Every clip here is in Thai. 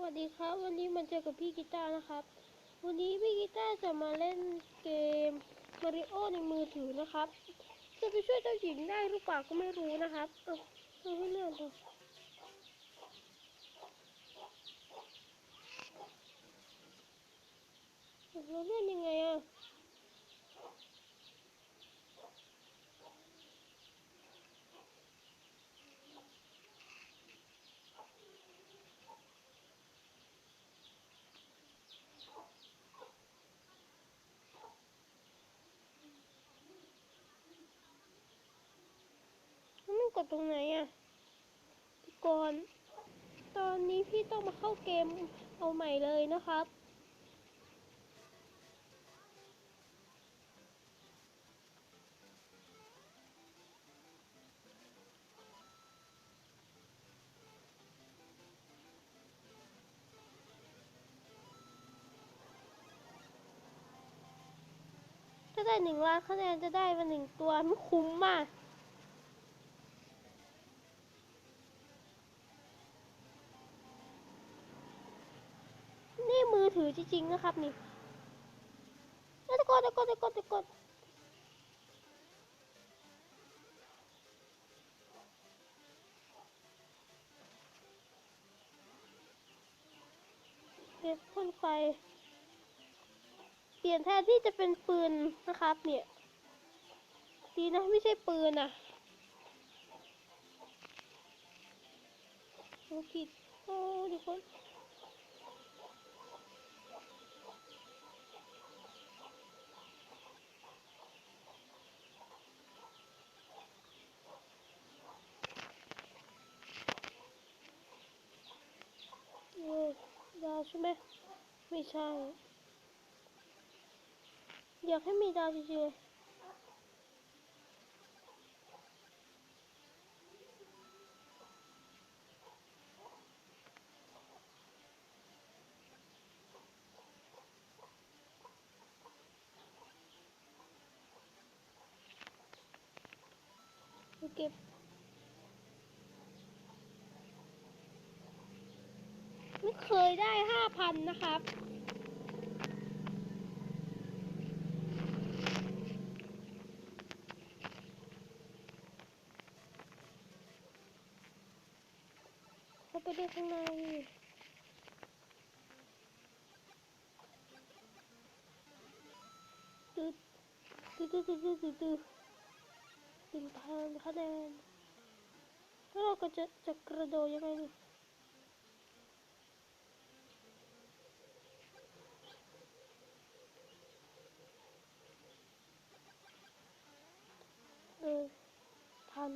วัสดีครับ วันนี้มาเจอกับพี่กีตาร์นะครับ วันนี้พี่กีตาร์จะมาเล่นเกมมาริโอในมือถือนะครับ จะไปช่วยเจ้าหญิงได้หรือเปล่าก็ไม่รู้นะครับเอาเอาให้เลื่อนดูเราเลื่อนยังไง ดตรงไหนอะก่อนตอนนี้พี่ต้องมาเข้าเกมเอาใหม่เลยนะครับถ้าได้หนึ่งล้านคะแนนจะได้มาหนึ่งตัวมันคุ้มมาก อถือจริงนะครับนี่ตะโกนตะโกนตะโกนตะโกนเก็บพ่นไฟ เปลี่ยนแทนที่จะเป็นปืนนะครับ เนี่ย ดีนะไม่ใช่ปืนอะโอ้ผิดโอ้ดีคน เออ ดาวใช่ไหมไม่ใช่ อยากให้มีดาวจริงๆเลยเก็บ ไม่ เคยได้ห้าพันนะครับ เขาไปดูข้างในตึ๊ดตึ๊ดตึ๊ดตึ๊ดตึ๊ดตึ๊ดตึ๊ดหนึ่งพันคะแนนแล้วเราก็จะจะกระโดดยังไงนี่ เออทัน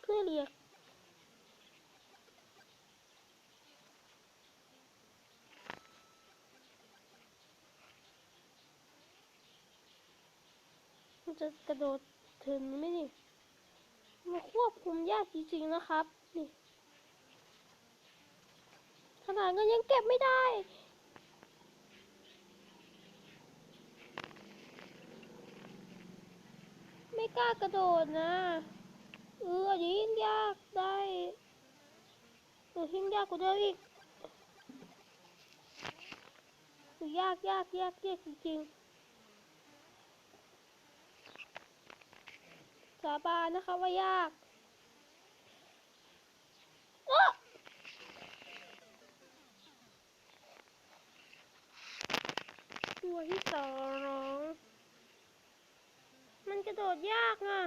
เพื่อเรียกมันจะกระโดดถึงไหมนี่มันควบคุมยากจริงๆนะครับ นี่ ขนาดเงินยังเก็บไม่ได้ไม่กล้ากระโดดนะ เออยิ่งยากได้เออยิ่งยากกว่าเดิมอีกเออยากยากยากยากจริงๆสาบานนะคะว่ายากเอ้อ ตัวที่สอง มันกระโดดยากอะ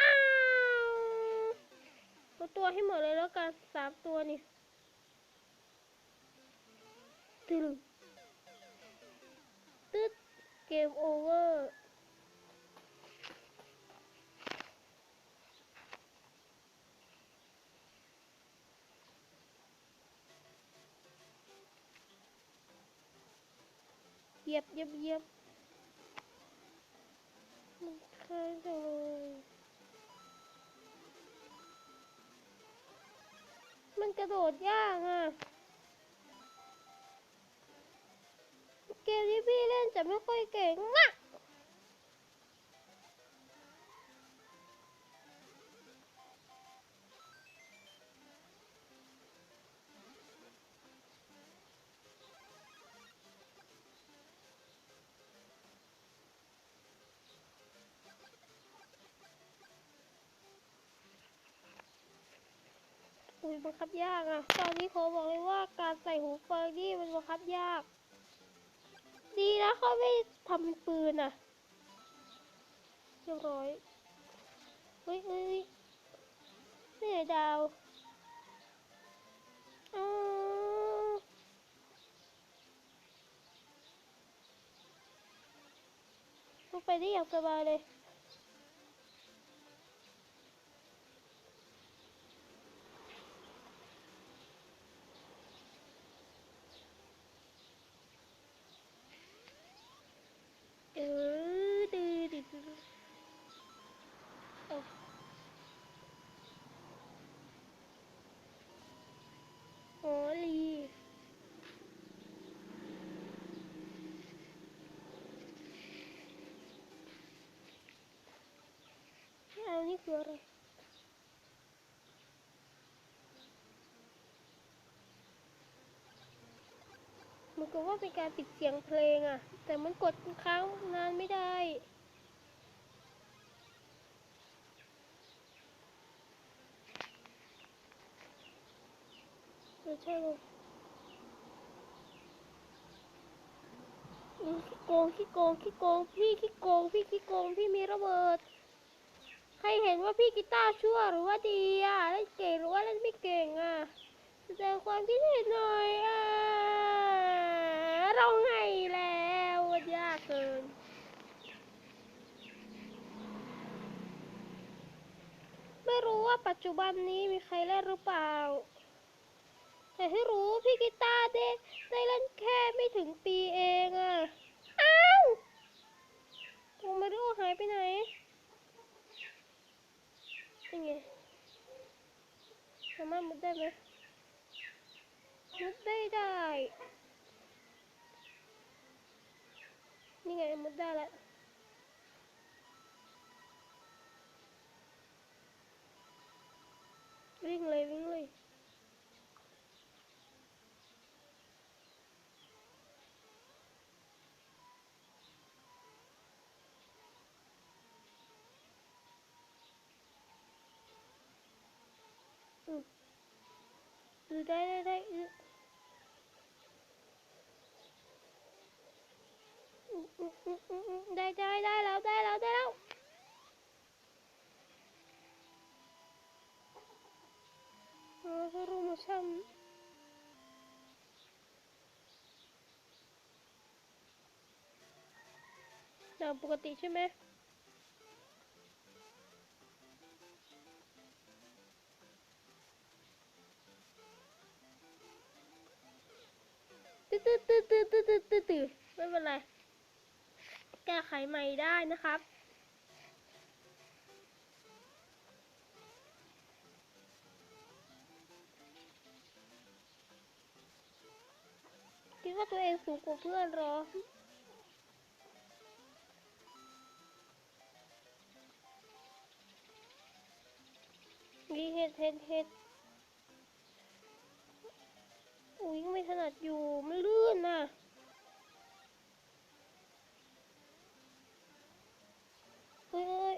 อ้าวเอาตัวให้หมดเลยแล้วกันสามตัวนี่ตึงตึ๊ดเกมโอเวอร์ ยียบเยียบเยียบมันเคยจังเลยมันกระโดดยากอะ เกมที่พี่เล่นจะไม่ค่อยเก่งอะ ยบังคับยากอะตอนนี้ขอบอกเลยว่าการใส่หูฟังนี่มันบังคับยาก ดีนะเขาไม่ทำเป็นปืนอะเรียบร้อยเฮ้ยเฮ้ยนี่ไงดาวอ๋อลงไปได้อย่างสบายเลย เออดื้อดื้อดื้อเอาโอ้ลี มันก็ว่าเป็นการปิดเสียงเพลงอะแต่มันกดค้างนานไม่ได้ใช่เลยอืมขี้โกงขี้โกงขี้โกงพี่ขี้โกงพี่ขี้โกงพี่มีระเบิด ใครเห็นว่าพี่กีตาร์ชั่วหรือว่าดีอะเล่นเก่งหรือว่าเล่นไม่เก่งอะแสดงความคิดเห็นหน่อยอะเราไงแล้วยากเกินไม่รู้ว่าปัจจุบันนี้มีใครเล่นหรือเปล่า แต่ที่รู้พี่กีตาร์ได้ได้เล่นแค่ไม่ถึงปีเองอะ อ้าวโทมาริโอหายไปไหน ಹಿಂಗೆ ಅಮ್ಮ ಮುದ್ದೆ ಮುದ್ದೆ ಇದಾಯ್ ನಿಂಗೆ ಮುದ್ದಾಳ ừ đây đây đây. Ừ. Ừ, ừ, ừ, ừ, ừ. đây đây đây đâu đây đâu đây. Đâu نظر Nào, bố có chứ mẹ. ตื้อตื้อตื้อตื้อตื้อตื้อตื้อตื้อไม่เป็นไรแก้ไขใหม่ได้นะครับ คิดว่าตัวเองสูงกว่าเพื่อนหรอมีเห็ดเห็ดเห็ดอุ้ยไม่ถนัดอยู่ไมันลื่นน่ะ เฮ้ยเฮ้ย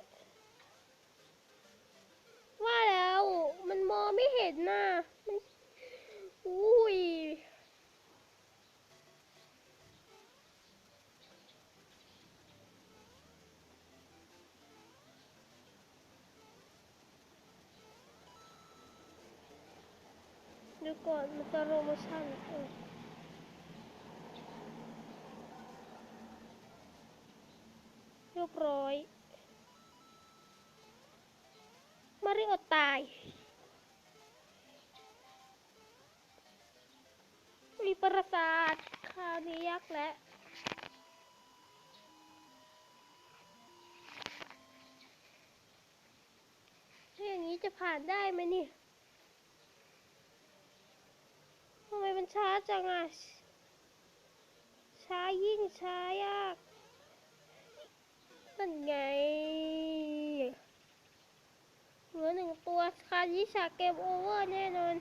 ว่าแล้ว มันมองไม่เห็นน่ะ มันอุ้ย เดี๋ยวก่อนมันจะโรโมชั่นเออเรียบร้อย มาริโอตายมีประสาทคราวนี้ยักษ์แล้วถ้าอย่างนี้จะผ่านได้ไหมนี่ทำไมันช้าจังอะ ช้ายิ่งช้ายากนั่นไงเหลือหนึ่งตัวคายิชาเกมโอเวอร์แน่นอน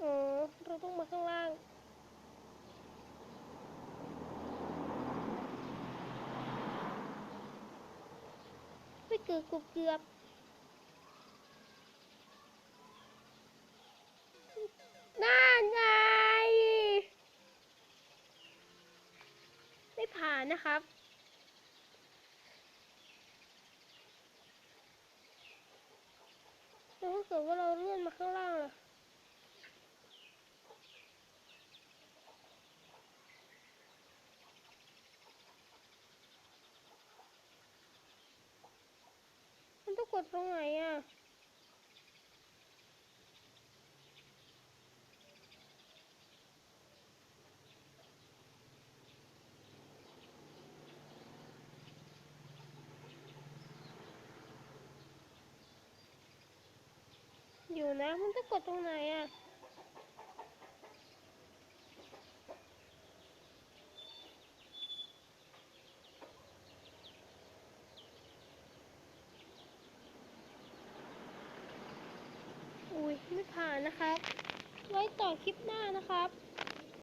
อ๋อเราต้องมาข้างล่างไม่เกือบเกือบเกือบน่าไง ไม่ผ่า นนะครับ แล้วถ้าเกิดว่าเราเลื่อนมาข้างล่างล่ะมันต้องกดตรงไหนอะ อยู่นะ มันจะกดตรงไหนอะอุ้ยไม่ผ่านนะครับ ไว้ต่อคลิปหน้านะครับ